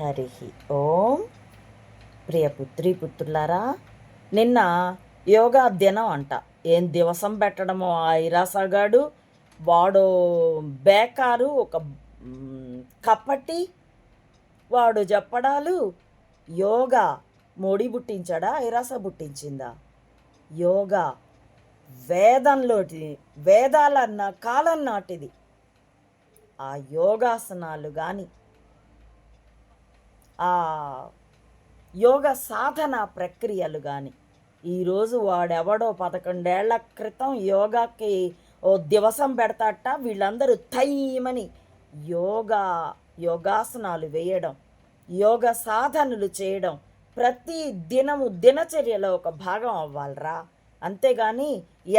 హరి ఓం. ప్రియ పుత్రి పుత్రులారా నిన్న యోగా దినం అంట. ఏం దివసం పెట్టడమో ఆ ఇరాసగాడు వాడు బేకారు ఒక కప్పటి వాడు చెప్పడాలు యోగా మోడీ పుట్టించాడా ఐరాస పుట్టించిందా? యోగా వేదంలోటి వేదాలన్న కాలం నాటిది. ఆ యోగాసనాలు కానీ యోగ సాధన ప్రక్రియలు కానీ ఈరోజు వాడెవడో పదకొండేళ్ళ క్రితం యోగాకి ఓ దివసం పెడతాట. వీళ్ళందరూ తయ్యమని యోగా యోగాసనాలు వేయడం యోగ సాధనలు చేయడం ప్రతి దినము దినచర్యలో ఒక భాగం అవ్వాలరా. అంతేగాని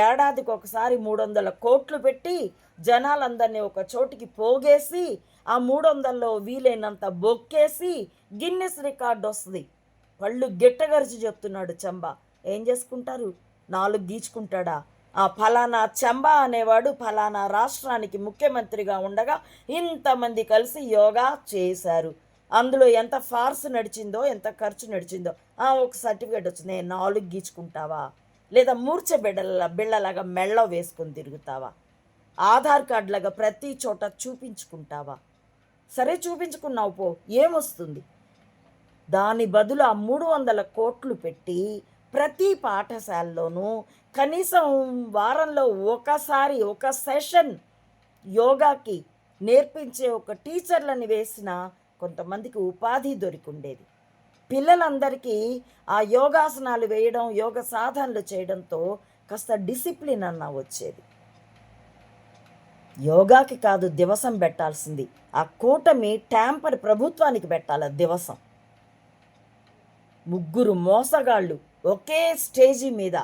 ఏడాదికి ఒకసారి మూడు వందల కోట్లు పెట్టి జనాలందరినీ ఒక చోటికి పోగేసి ఆ మూడు వందల్లో వీలైనంత బొక్కేసి గిన్నెస్ రికార్డు వస్తుంది. పళ్ళు గిట్టగరిచి చెప్తున్నాడు చెంబ. ఏం చేసుకుంటారు? నాలుగు గీచుకుంటాడా? ఆ ఫలానా చెంబ అనేవాడు ఫలానా రాష్ట్రానికి ముఖ్యమంత్రిగా ఉండగా ఇంతమంది కలిసి యోగా చేశారు. అందులో ఎంత ఫార్స్ నడిచిందో ఎంత ఖర్చు నడిచిందో ఆ ఒక సర్టిఫికేట్ వచ్చింది నాలుగు గీచుకుంటావా? లేదా మూర్చ బిడ్డల బిళ్ళలాగా మెళ్ళ వేసుకొని తిరుగుతావా? ఆధార్ కార్డులాగా ప్రతి చోట చూపించుకుంటావా? సరే చూపించుకున్నావు పో ఏమొస్తుంది? దాని బదులు ఆ మూడు వందల కోట్లు పెట్టి ప్రతి పాఠశాలలోనూ కనీసం వారంలో ఒకసారి ఒక సెషన్ యోగాకి నేర్పించే ఒక టీచర్లని వేసిన కొంతమందికి ఉపాధి దొరికి ఉండేది పిల్లలందరికీ ఆ యోగాసనాలు వేయడం యోగ సాధనలు చేయడంతో కాస్త డిసిప్లిన్ అన్న వచ్చేది. యోగాకి కాదు దివసం పెట్టాల్సింది. ఆ కూటమి ట్యాంపర్ ప్రభుత్వానికి పెట్టాలి దివసం. ముగ్గురు మోసగాళ్ళు ఒకే స్టేజీ మీద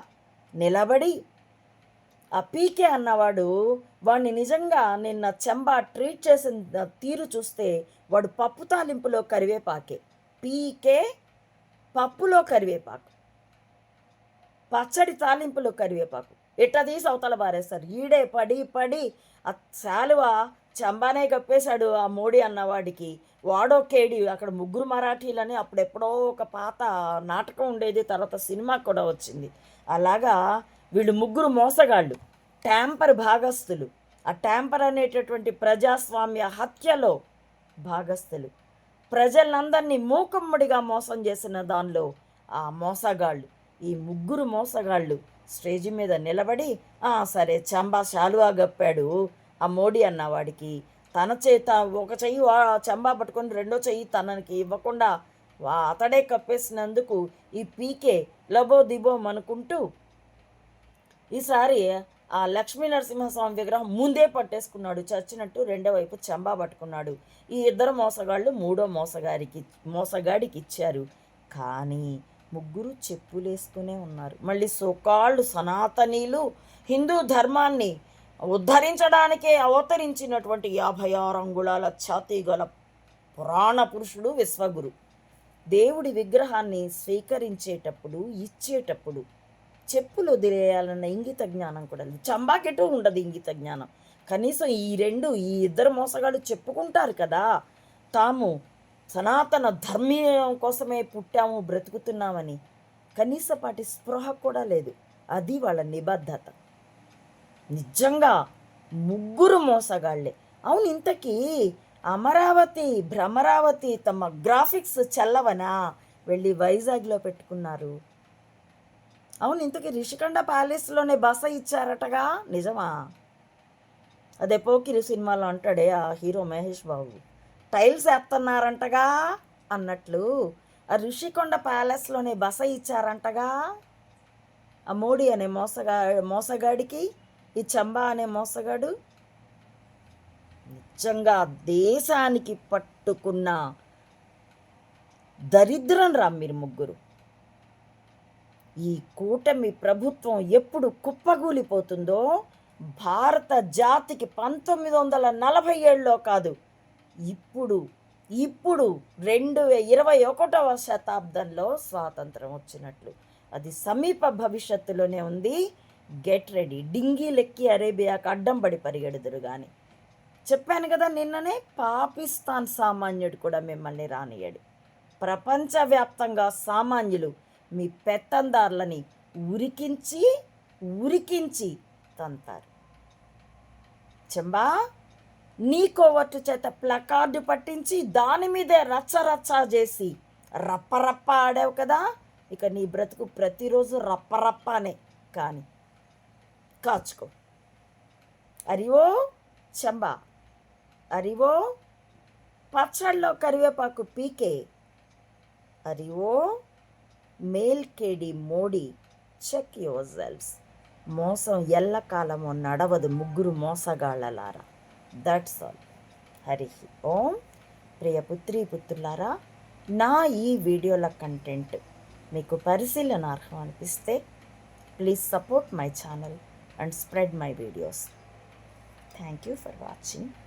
నిలబడి ఆ పీకే అన్నవాడు వాడిని నిజంగా నిన్న చెంబా ట్రీట్ చేసిన తీరు చూస్తే వాడు పప్పు తాలింపులో కరివేపాకే. పీకే పప్పులో కరివేపాకు. పచ్చడి తాలింపులో కరివేపాకు. ఇట్ట తీసి అవతల బారేస్తారు ఈడే పడి పడి ఆ శాలువ చంబానే కప్పేశాడు ఆ మోడీ అన్నవాడికి. వాడో కేడి అక్కడ ముగ్గురు మరాఠీలని అప్పుడెప్పుడో ఒక పాత నాటకం ఉండేది తర్వాత సినిమా కూడా వచ్చింది. అలాగా వీళ్ళు ముగ్గురు మోసగాళ్ళు ట్యాంపర్ భాగస్థులు. ఆ ట్యాంపర్ అనేటటువంటి ప్రజాస్వామ్య హత్యలో భాగస్థులు. ప్రజలందరినీ మూకమ్మడిగా మోసం చేసిన దానిలో ఆ మోసగాళ్ళు ఈ ముగ్గురు మోసగాళ్ళు స్టేజి మీద నిలబడి "ఆ, సరే చంబా శాలువా గప్పాడు. ఆ మోడీ అన్నవాడికి తన చేత ఒక చెయ్యి చంబా పట్టుకొని రెండో చెయ్యి తనకి ఇవ్వకుండా వా అతడే కప్పేసినందుకు ఈ పీకే లబో దిబోం అనుకుంటూ ఈసారి ఆ లక్ష్మీ నరసింహస్వామి విగ్రహం ముందే పట్టేసుకున్నాడు. చచ్చినట్టు రెండో వైపు చంబా పట్టుకున్నాడు. ఈ ఇద్దరు మోసగాళ్ళు మూడో మోసగారికి మోసగాడికి ఇచ్చారు. కానీ ముగ్గురు చెప్పులేసుకునే ఉన్నారు. మళ్ళీ సోకాళ్ళు సనాతనీలు హిందూ ధర్మాన్ని ఉద్ధరించడానికే అవతరించినటువంటి యాభై ఆరు అంగుళాల ఛాతీ గల పురాణ పురుషుడు విశ్వగురు. దేవుడి విగ్రహాన్ని స్వీకరించేటప్పుడు ఇచ్చేటప్పుడు చెప్పులు వదిలేయాలన్న ఇంగిత జ్ఞానం కూడా లేదు. చంబాకెటు ఉండదు ఇంగిత జ్ఞానం. కనీసం ఈ రెండు ఈ ఇద్దరు మోసగాళ్ళు చెప్పుకుంటారు కదా. తాము సనాతన ధర్మీయం కోసమే పుట్టాము బ్రతుకుతున్నామని. కనీసపాటి స్పృహ కూడా లేదు. అది వాళ్ళ నిబద్ధత. నిజంగా ముగ్గురు మోసగాళ్ళే అవును ఇంతకీ అమరావతి భ్రమరావతి తమ గ్రాఫిక్స్ చల్లవనా? వెళ్ళి వైజాగ్లో పెట్టుకున్నారు. అవును ఇంతకీ రిషికొండ ప్యాలెస్లోనే బస ఇచ్చారటగా? నిజమా? అదే పోకిరి సినిమాలో అంటాడే ఆ హీరో మహేష్ బాబు. టైల్స్ వేస్తున్నారంటగా అన్నట్లు. ఆ ఋషికొండ ప్యాలెస్లోనే బస ఇచ్చారంటగా. ఆ మోడీ అనే మోసగా మోసగాడికి ఈ చంబా అనే మోసగాడు. నిజంగా దేశానికి పట్టుకున్న దరిద్రం రా మీరు ముగ్గురు. ఈ కూటమి ప్రభుత్వం ఎప్పుడు కుప్పగూలిపోతుందో భారత జాతికి పంతొమ్మిది వందల నలభై ఏళ్ళలో కాదు ఇప్పుడు ఇప్పుడు రెండు ఇరవై ఒకటవ శతాబ్దంలో స్వాతంత్రం వచ్చినట్లు. అది సమీప భవిష్యత్తులోనే ఉంది. గెట్ రెడీ డింగీ లెక్కి అరేబియాకు అడ్డం పడి పరిగెడుదురు కానీ చెప్పాను కదా నిన్ననే పాకిస్తాన్ సామాన్యుడు కూడా మిమ్మల్ని రానియడు ప్రపంచవ్యాప్తంగా సామాన్యులు మీ పెత్తందారులని ఉరికించి ఉరికించి తంతారు. చెంబా? నీకోవట్టు చేత ప్లకార్డు పట్టించి దాని మీదే రచ్చ రచ్చ చేసి రప్పరప్ప ఆడావు కదా? ఇక నీ బ్రతుకు ప్రతిరోజు రప్పరప్పనే. కానీ కాచుకో. అరివో చెంబా. అరివో పచ్చళ్ళలో కరివేపాకు పీకే. అరివో మేల్కేడి మోడీ. Check your selfs. మోసం ఎల్లకాలము నడవదు ముగ్గురు మోసగాళ్ళలారా. దట్స్ ఆల్ హరి ఓం ప్రియ పుత్రి పుత్రులారా నా ఈ వీడియోల కంటెంట్ మీకు పరిశీలనార్హం అనిపిస్తే please support my channel and spread my videos thank you for watching